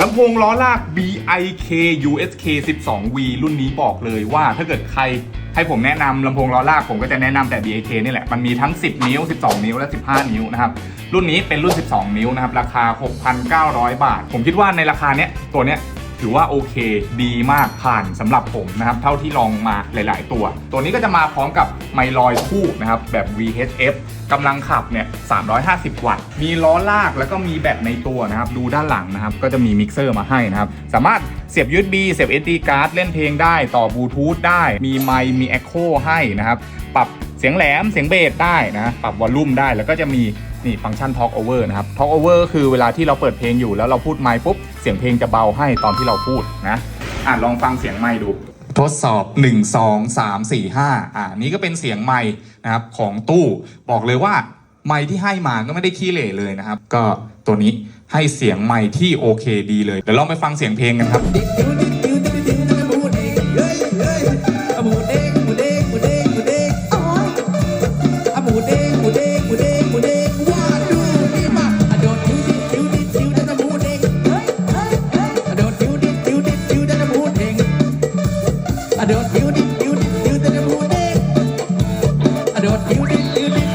ลำโพงล้อลาก BIK USK 12V รุ่นนี้บอกเลยว่าถ้าเกิดใครให้ผมแนะนำลำโพงล้อลากผมก็จะแนะนำแต่ BIK นี่แหละ มันมีทั้ง 10 นิ้ว 12 นิ้ว และ 15 นิ้วนะครับ รุ่นนี้เป็นรุ่น 12 นิ้วนะครับ ราคา 6,900 บาท ผมคิดว่าในราคาเนี้ยตัวเนี้ย ถือว่าโอเค ดีมากผ่านสำหรับผมนะครับ เท่าที่ลองมาหลาย ๆ ตัว ตัวนี้ก็จะมาพร้อมกับไมลอยคู่นะครับ แบบ VHF กำลังขับเนี่ย 350 วัตต์ มีล้อลากแล้วก็มีแบตในตัวนะครับ ดูด้านหลังนะครับ ก็จะมีมิกเซอร์มาให้นะครับ สามารถเสียบ USB เสียบ SD card เล่นเพลงได้ ต่อบลูทูธได้ มีไมค์ มี Echo ให้นะครับ ปรับเสียงแหลม เสียงเบสได้นะ ปรับวอลลุ่มได้ แล้วก็จะมี นี่ฟังก์ชัน Talk Over นะครับ Talk Over ก็คือเวลาที่เราเปิดเพลงอยู่แล้วเราพูดไมค์ปุ๊บ เสียงเพลงจะเบาให้ตอนที่เราพูดนะอะลองฟังเสียงไมค์ดู ทดสอบ 1 2 3 4 5อ่านี่ก็เป็นเสียงไมค์นะครับของตู้บอกเลยว่าไมค์ที่ให้มาก็ไม่ได้ขี้เหร่เลยนะครับ ก็ตัวนี้ให้เสียงไมค์ที่โอเคดีเลยเดี๋ยวลองไปฟังเสียงเพลงกันครับ อโดดดิวดิวดิวดิวแต่ละมูเด้อโดดดิวดิวดิว